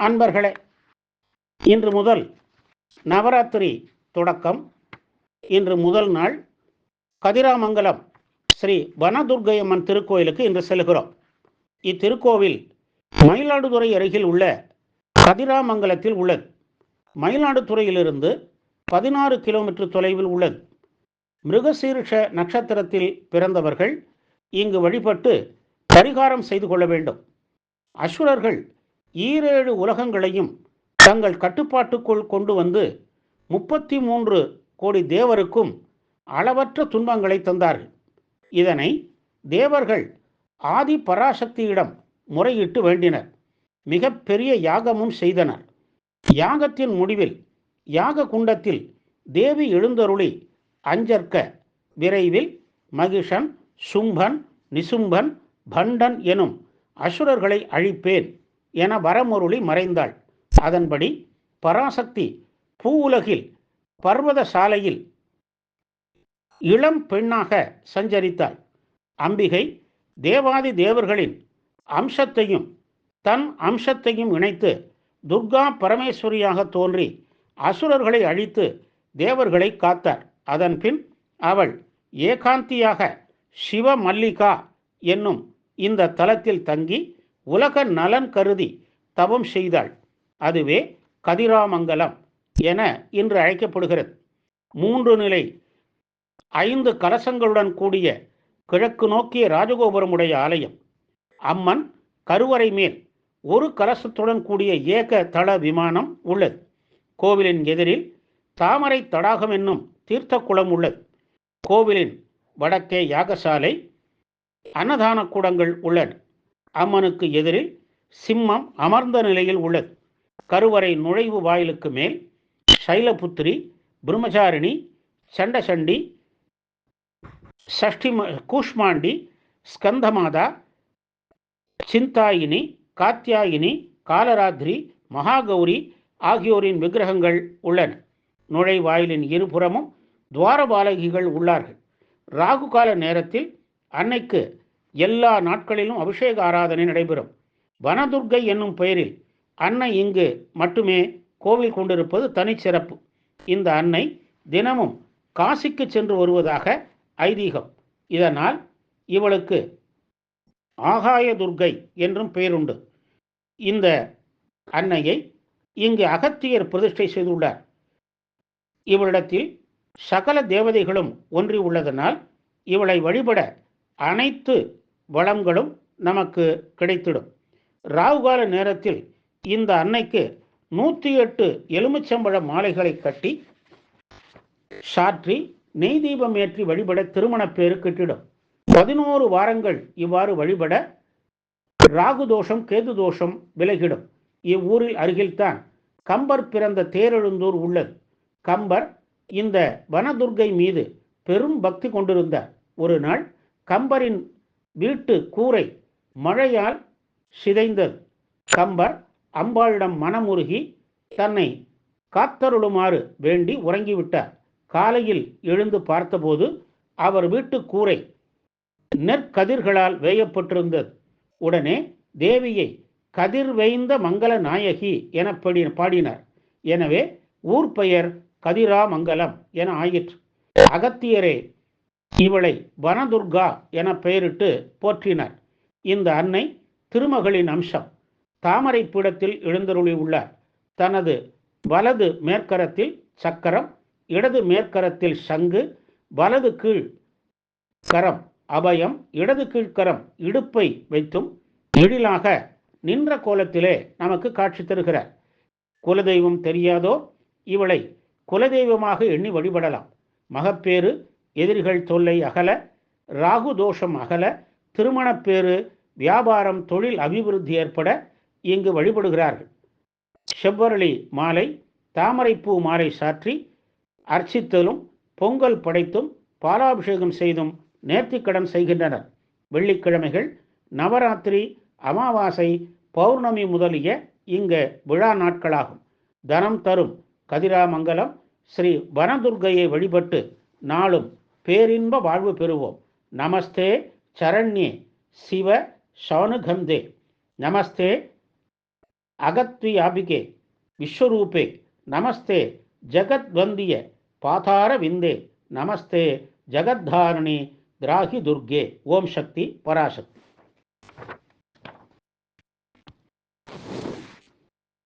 அன்பர்களே இன்று முதல் நவராத்திரி தொடக்கம். இன்று முதல் நாள் கதிராமங்கலம் ஸ்ரீ வனதுர்க்கையம்மன் திருக்கோயிலுக்கு இன்று செல்கிறோம். இத்திருக்கோவில் மயிலாடுதுறை அருகில் உள்ள கதிராமங்கலத்தில் உள்ளது. மயிலாடுதுறையிலிருந்து பதினாறு கிலோமீட்டர் தொலைவில் உள்ளது. மிருகசீரிஷ நட்சத்திரத்தில் பிறந்தவர்கள் இங்கு வழிபட்டு பரிகாரம் செய்து கொள்ள வேண்டும். அசுரர்கள் ஈரேழு உலகங்களையும் தங்கள் கட்டுப்பாட்டுக்குள் கொண்டு வந்து முப்பத்தி மூன்று கோடி தேவருக்கும் அளவற்ற துன்பங்களை தந்தார்கள். இதனை தேவர்கள் ஆதி பராசக்தியிடம் முறையிட்டு வேண்டினர். மிக பெரிய யாகமும் செய்தனர். யாகத்தின் முடிவில் யாக குண்டத்தில் தேவி எழுந்தருளி அஞ்சற்க விரைவில் மகிஷன் சும்பன் நிசும்பன் பண்டன் எனும் அசுரர்களை அழிப்பேன். என வரமுருளி மறைந்தாள். அதன்படி பராசக்தி பூவுலகில் பர்வத சாலையில் இளம் பெண்ணாக சஞ்சரித்தாள். அம்பிகை தேவாதி தேவர்களின் அம்சத்தையும் தன் அம்சத்தையும் இணைத்து துர்கா பரமேஸ்வரியாக தோன்றி அசுரர்களை அழித்து தேவர்களை காத்தார். அதன்பின் அவள் ஏகாந்தியாக சிவ மல்லிகா என்னும் இந்த தலத்தில் தங்கி உலக நலன் கருதி தவம் செய்தாள். அதுவே கதிராமங்கலம் என இன்று அழைக்கப்படுகிறது. மூன்று நிலை ஐந்து கலசங்களுடன் கூடிய கிழக்கு நோக்கிய ராஜகோபுரமுடைய ஆலயம். அம்மன் கருவறை மேல் ஒரு கலசத்துடன் கூடிய ஏக தள விமானம் உள்ளது. கோவிலின் எதிரில் தாமரை தடாகம் என்னும் தீர்த்த குளம் உள்ளது. கோவிலின் வடக்கே யாகசாலை அன்னதான கூடங்கள் உள்ளன. அம்மனுக்கு எதிரில் சிம்மம் அமர்ந்த நிலையில் உள்ளது. கருவறை நுழைவு வாயிலுக்கு மேல் சைலபுத்திரி பிரம்மச்சாரிணி சண்டசண்டி சஷ்டி கூஷ்மாண்டி ஸ்கந்தமாதா சிந்தாயினி காத்தியாயினி காலராத்திரி மகாகௌரி ஆகியோரின் விக்கிரகங்கள் உள்ளன. நுழைவாயிலின் இருபுறமும் துவாரபாலகிகள் உள்ளார்கள். ராகு கால நேரத்தில் அன்னைக்கு எல்லா நாட்களிலும் அபிஷேக ஆராதனை நடைபெறும். வனதுர்கை என்னும் பெயரில் அன்னை இங்கு மட்டுமே கோவில் கொண்டிருப்பது தனிச்சிறப்பு இந்த அன்னை தினமும் காசிக்கு சென்று வருவதாக ஐதீகம். இதனால் இவளுக்கு ஆகாய துர்கை என்றும் பெயருண்டு. இந்த அன்னையை இங்கு அகத்தியர் பிரதிஷ்டை செய்துள்ளார். இவளிடத்தில் சகல தேவதைகளும் ஒன்றி உள்ளதனால் இவளை வழிபட அனைத்து வளங்களும் நமக்கு கிடைத்திடும். ராகுகால நேரத்தில் இந்த அன்னைக்கு நூற்றி எட்டு எலுமிச்சம்பழ மாலைகளை கட்டி சாற்றி நெய் தீபம் ஏற்றி வழிபட திருமணப் பேரு கிட்டிடும். பதினோரு வாரங்கள் இவ்வாறு வழிபட ராகு தோஷம் கேது தோஷம் விலகிடும். இவ்வூரில் அருகில்தான் கம்பர் பிறந்த தேரெழுந்தூர் உள்ளது. கம்பர் இந்த வனதுர்கை மீது பெரும் பக்தி கொண்டிருந்தார் ஒரு நாள் கம்பரின் வீட்டு கூரை மழையால் சிதைந்தது. கம்பர் அம்பாளிடம் மனமுருகி தன்னை காத்தருளுமாறு வேண்டி உறங்கிவிட்டார். காலையில் எழுந்து பார்த்தபோது அவர் வீட்டு கூரை நெற்கதிர்களால் வேயப்பட்டிருந்தது. உடனே தேவியை கதிர்வேய்ந்த மங்கள நாயகி என பாடினார். எனவே ஊர் பெயர் கதிராமங்கலம் என ஆயிற்று. அகத்தியரே இவளை வனதுர்கா என பெயரிட்டு போற்றினார். இந்த அன்னை திருமகளின் அம்சம். தாமரை பீடத்தில் எழுந்தருளி உள்ளார் தனது வலது மேற்கரத்தில் சக்கரம் இடது மேற்கரத்தில் சங்கு வலது கீழ் கரம் அபயம் இடது கீழ்கரம் இடுப்பை வைத்தும் எழிலாக நின்ற கோலத்திலே நமக்கு காட்சி தருகிறார். குலதெய்வம் தெரியாதோ? இவளை குலதெய்வமாக எண்ணி வழிபடலாம். மகப்பேறு எதிரிகள் தொல்லை அகல ராகு தோஷம் அகல திருமணப்பேறு வியாபாரம் தொழில் அபிவிருத்தி ஏற்பட இங்கு வழிபடுகிறார்கள். செவ்வரளி மாலை தாமரைப்பூ மாலை சாற்றி அர்ச்சித்தலும் பொங்கல் படைத்தும் பாலாபிஷேகம் செய்தும் நேர்த்திக்கடன் செய்கின்றனர். வெள்ளிக்கிழமைகள் நவராத்திரி அமாவாசை பௌர்ணமி முதலிய இங்கு விழா நாட்களாகும். தனம் தரும் கதிராமங்கலம் ஸ்ரீ வனதுர்கையை வழிபட்டு நாளும் பேரின்ப வாழ்வு பெறுவோம் நமஸ்தே சரண்யே சிவ சௌனுகந்தே நமஸ்தே அகத்வியாபிகே விஸ்வரூபே நமஸ்தே ஜகத்வந்திய பாதார விந்தே நமஸ்தே ஜகத்தாரணி திராகி துர்கே ஓம் சக்தி பராசக்தி